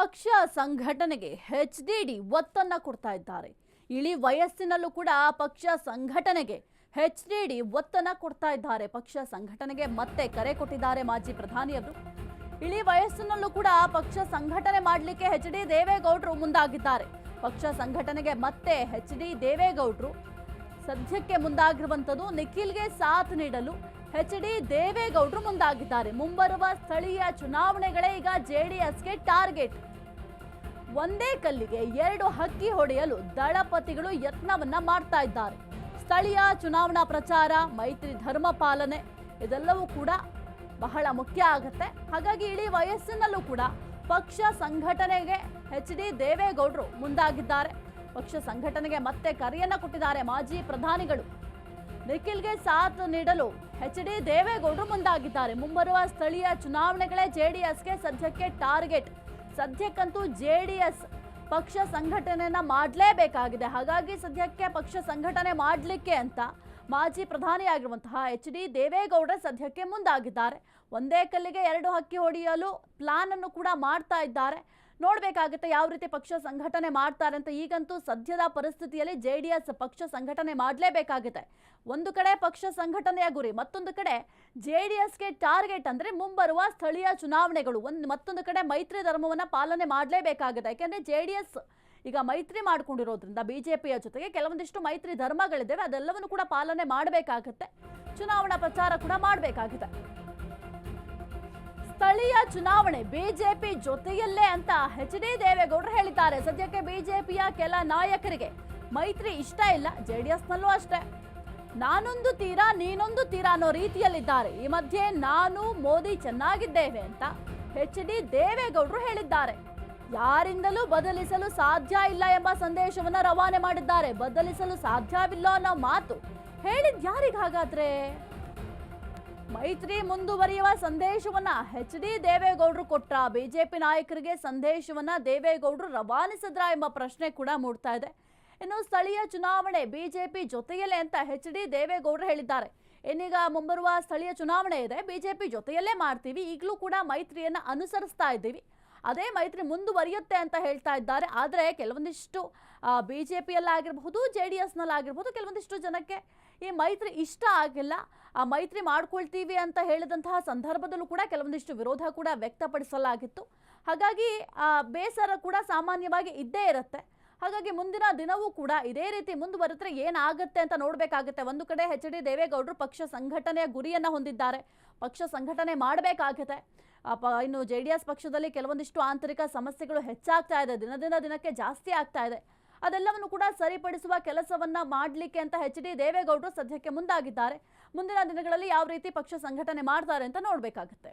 ಪಕ್ಷ ಸಂಘಟನೆಗೆ H D D ಒತ್ತನ್ನು ಕೊಡ್ತಾ ಇದ್ದಾರೆ. ಇಳಿ ವಯಸ್ಸಿನಲ್ಲೂ ಕೂಡ ಪಕ್ಷ ಸಂಘಟನೆಗೆ ಹೆಚ್ ಡಿ ಡಿ ಒತ್ತನ್ನ ಕೊಡ್ತಾ ಇದ್ದಾರೆ. ಪಕ್ಷ ಸಂಘಟನೆಗೆ ಮತ್ತೆ ಕರೆ ಕೊಟ್ಟಿದ್ದಾರೆ ಮಾಜಿ ಪ್ರಧಾನಿಯವರು. ಇಳಿ ವಯಸ್ಸಿನಲ್ಲೂ ಕೂಡ ಪಕ್ಷ ಸಂಘಟನೆ ಮಾಡಲಿಕ್ಕೆ ಹೆಚ್ ಡಿ ದೇವೇಗೌಡರು ಮುಂದಾಗಿದ್ದಾರೆ. ಪಕ್ಷ ಸಂಘಟನೆಗೆ ಮತ್ತೆ ಹೆಚ್ ಡಿ ದೇವೇಗೌಡರು ಸದ್ಯಕ್ಕೆ ಮುಂದಾಗಿರುವಂಥದ್ದು ನಿಖಿಲ್ಗೆ ಸಾಥ್ ನೀಡಲು ಎಚ್ ಡಿ ದೇವೇಗೌಡರು ಮುಂದಾಗಿದ್ದಾರೆ. ಮುಂಬರುವ ಸ್ಥಳೀಯ ಚುನಾವಣೆಗಳೇ ಈಗ ಜೆಡಿಎಸ್ಗೆ ಟಾರ್ಗೆಟ್. ಒಂದೇ ಕಲ್ಲಿಗೆ ಎರಡು ಹಕ್ಕಿ ಹೊಡೆಯಲು ದಳಪತಿಗಳು ಯತ್ನವನ್ನ ಮಾಡ್ತಾ ಇದ್ದಾರೆ. ಸ್ಥಳೀಯ ಚುನಾವಣಾ ಪ್ರಚಾರ, ಮೈತ್ರಿ ಧರ್ಮ ಪಾಲನೆ ಇದೆಲ್ಲವೂ ಕೂಡ ಬಹಳ ಮುಖ್ಯ ಆಗುತ್ತೆ. ಹಾಗಾಗಿ ಇಡೀ ವಯಸ್ಸಿನಲ್ಲೂ ಕೂಡ ಪಕ್ಷ ಸಂಘಟನೆಗೆ ಎಚ್ ಡಿ ದೇವೇಗೌಡರು ಮುಂದಾಗಿದ್ದಾರೆ. ಪಕ್ಷ ಸಂಘಟನೆಗೆ ಮತ್ತೆ ಕರೆಯನ್ನ ಕೊಟ್ಟಿದ್ದಾರೆ ಮಾಜಿ ಪ್ರಧಾನಿಗಳು. ನಿಖಿಲ್ಗೆ ಸಾಥ್ ನೀಡಲು ಎಚ್ ಡಿ ದೇವೇಗೌಡರು ಮುಂದಾಗಿದ್ದಾರೆ. ಮುಂಬರುವ ಸ್ಥಳೀಯ ಚುನಾವಣೆಗಳೇ ಜೆಡಿಎಸ್ಗೆ ಸದ್ಯಕ್ಕೆ ಟಾರ್ಗೆಟ್. ಸದ್ಯಕ್ಕಂತೂ ಜೆಡಿಎಸ್ ಪಕ್ಷ ಸಂಘಟನೆಯನ್ನ ಮಾಡಲೇಬೇಕಾಗಿದೆ. ಹಾಗಾಗಿ ಸದ್ಯಕ್ಕೆ ಪಕ್ಷ ಸಂಘಟನೆ ಮಾಡಲಿಕ್ಕೆ ಅಂತ ಮಾಜಿ ಪ್ರಧಾನಿಯಾಗಿರುವಂತಹ ಎಚ್ ಡಿ ದೇವೇಗೌಡ ಸದ್ಯಕ್ಕೆ ಮುಂದಾಗಿದ್ದಾರೆ. ಒಂದೇ ಕಲ್ಲಿಗೆ ಎರಡು ಹಕ್ಕಿ ಹೊಡೆಯಲು ಪ್ಲಾನ್ ಅನ್ನು ಕೂಡ ಮಾಡ್ತಾ ಇದ್ದಾರೆ. ನೋಡಬೇಕಾಗುತ್ತೆ ಯಾವ ರೀತಿ ಪಕ್ಷ ಸಂಘಟನೆ ಮಾಡ್ತಾರೆ ಅಂತ ಈಗಂತೂ ಸದ್ಯದ ಪರಿಸ್ಥಿತಿಯಲ್ಲಿ ಜೆ ಡಿ ಪಕ್ಷ ಸಂಘಟನೆ ಮಾಡಲೇಬೇಕಾಗುತ್ತೆ. ಒಂದು ಕಡೆ ಪಕ್ಷ ಸಂಘಟನೆಯ ಗುರಿ, ಮತ್ತೊಂದು ಕಡೆ ಜೆ ಡಿ ಎಸ್ಗೆ ಟಾರ್ಗೆಟ್ ಅಂದರೆ ಮುಂಬರುವ ಸ್ಥಳೀಯ ಚುನಾವಣೆಗಳು. ಒಂದು ಮತ್ತೊಂದು ಕಡೆ ಮೈತ್ರಿ ಧರ್ಮವನ್ನು ಪಾಲನೆ ಮಾಡಲೇಬೇಕಾಗುತ್ತೆ. ಯಾಕೆಂದರೆ ಜೆ ಈಗ ಮೈತ್ರಿ ಮಾಡ್ಕೊಂಡಿರೋದ್ರಿಂದ ಬಿಜೆಪಿಯ ಜೊತೆಗೆ ಕೆಲವೊಂದಿಷ್ಟು ಮೈತ್ರಿ ಧರ್ಮಗಳಿದ್ದಾವೆ. ಅದೆಲ್ಲವನ್ನು ಕೂಡ ಪಾಲನೆ ಮಾಡಬೇಕಾಗುತ್ತೆ. ಚುನಾವಣಾ ಪ್ರಚಾರ ಕೂಡ ಮಾಡಬೇಕಾಗಿದೆ ಸ್ಥಳೀಯ ಚುನಾವಣೆ, ಬಿಜೆಪಿ ಜೊತೆಯಲ್ಲೇ ಅಂತ ಎಚ್ ಡಿ ದೇವೇಗೌಡರು ಹೇಳಿದ್ದಾರೆ. ಸದ್ಯಕ್ಕೆ ಬಿಜೆಪಿಯ ಕೆಲ ನಾಯಕರಿಗೆ ಮೈತ್ರಿ ಇಷ್ಟ ಇಲ್ಲ, ಜೆಡಿಎಸ್ನಲ್ಲೂ ಅಷ್ಟೇ. ನಾನೊಂದು ತೀರಾ, ನೀನೊಂದು ತೀರಾ ಅನ್ನೋ ರೀತಿಯಲ್ಲಿದ್ದಾರೆ. ಈ ಮಧ್ಯೆ ನಾನು, ಮೋದಿ ಚೆನ್ನಾಗಿದ್ದೇವೆ ಅಂತ ಎಚ್ ಡಿ ದೇವೇಗೌಡರು ಹೇಳಿದ್ದಾರೆ. ಯಾರಿಂದಲೂ ಬದಲಿಸಲು ಸಾಧ್ಯ ಇಲ್ಲ ಎಂಬ ಸಂದೇಶವನ್ನ ರವಾನೆ ಮಾಡಿದ್ದಾರೆ. ಬದಲಿಸಲು ಸಾಧ್ಯವಿಲ್ಲ ಅನ್ನೋ ಮಾತು ಹೇಳಿದ್ ಯಾರಿಗ್ ಹಾಗಾದ್ರೆ ಮೈತ್ರಿ ಮುಂದುವರಿಯುವ ಸಂದೇಶವನ್ನ ಎಚ್ ಡಿ ದೇವೇಗೌಡರು ಕೊಟ್ಟ ಬಿಜೆಪಿ ನಾಯಕರಿಗೆ ಸಂದೇಶವನ್ನ ದೇವೇಗೌಡರು ರವಾನಿಸಿದ್ರ ಎಂಬ ಪ್ರಶ್ನೆ ಕೂಡ ಮೂಡ್ತಾ ಇದೆ. ಇನ್ನು ಸ್ಥಳೀಯ ಚುನಾವಣೆ ಬಿಜೆಪಿ ಜೊತೆಯಲ್ಲೇ ಅಂತ ಎಚ್ ಡಿ ದೇವೇಗೌಡರು ಹೇಳಿದ್ದಾರೆ. ಇನ್ನೀಗ ಮುಂಬರುವ ಸ್ಥಳೀಯ ಚುನಾವಣೆ ಇದೆ. ಬಿಜೆಪಿ ಜೊತೆಯಲ್ಲೇ ಮಾಡ್ತೀವಿ. ಈಗಲೂ ಕೂಡ ಮೈತ್ರಿಯನ್ನ ಅನುಸರಿಸ್ತಾ ಇದ್ದೀವಿ. ಅದೇ ಮೈತ್ರಿ ಮುಂದುವರಿಯುತ್ತೆ ಅಂತ ಹೇಳ್ತಾ ಇದ್ದಾರೆ. ಆದರೆ ಕೆಲವೊಂದಿಷ್ಟು ಬಿ ಜೆ ಪಿಯಲ್ಲಾಗಿರಬಹುದು ಜೆ ಡಿ ಎಸ್ನಲ್ಲಾಗಿರ್ಬೋದು ಕೆಲವೊಂದಿಷ್ಟು ಜನಕ್ಕೆ ಈ ಮೈತ್ರಿ ಇಷ್ಟ ಆಗಿಲ್ಲ. ಆ ಮೈತ್ರಿ ಮಾಡ್ಕೊಳ್ತೀವಿ ಅಂತ ಹೇಳಿದಂತಹ ಸಂದರ್ಭದಲ್ಲೂ ಕೂಡ ಕೆಲವೊಂದಿಷ್ಟು ವಿರೋಧ ಕೂಡ ವ್ಯಕ್ತಪಡಿಸಲಾಗಿತ್ತು. ಹಾಗಾಗಿ ಬೇಸರ ಕೂಡ ಸಾಮಾನ್ಯವಾಗಿ ಇದ್ದೇ ಇರುತ್ತೆ. ಹಾಗಾಗಿ ಮುಂದಿನ ದಿನವೂ ಕೂಡ ಇದೇ ರೀತಿ ಮುಂದುವರೆದ್ರೆ ಏನಾಗುತ್ತೆ ಅಂತ ನೋಡಬೇಕಾಗುತ್ತೆ. ಒಂದು ಕಡೆ ಎಚ್ ಡಿ ದೇವೇಗೌಡರು ಪಕ್ಷ ಸಂಘಟನೆಯ ಗುರಿಯನ್ನ ಹೊಂದಿದ್ದಾರೆ. ಪಕ್ಷ ಸಂಘಟನೆ ಮಾಡಬೇಕಾಗುತ್ತೆ ಇನ್ನು ಜೆ ಪಕ್ಷದಲ್ಲಿ ಕೆಲವೊಂದಿಷ್ಟು ಆಂತರಿಕ ಸಮಸ್ಯೆಗಳು ಹೆಚ್ಚಾಗ್ತಾ ಇದೆ. ದಿನದಿಂದ ದಿನಕ್ಕೆ ಜಾಸ್ತಿ ಆಗ್ತಾ ಇದೆ. ಅದೆಲ್ಲವನ್ನು ಕೂಡ ಸರಿಪಡಿಸುವ ಕೆಲಸವನ್ನ ಮಾಡಲಿಕ್ಕೆ ಅಂತ ಎಚ್ ಡಿ ದೇವೇಗೌಡರು ಸದ್ಯಕ್ಕೆ ಮುಂದಾಗಿದ್ದಾರೆ. ಮುಂದಿನ ದಿನಗಳಲ್ಲಿ ಯಾವ ರೀತಿ ಪಕ್ಷ ಸಂಘಟನೆ ಮಾಡ್ತಾರೆ ಅಂತ ನೋಡಬೇಕಾಗುತ್ತೆ.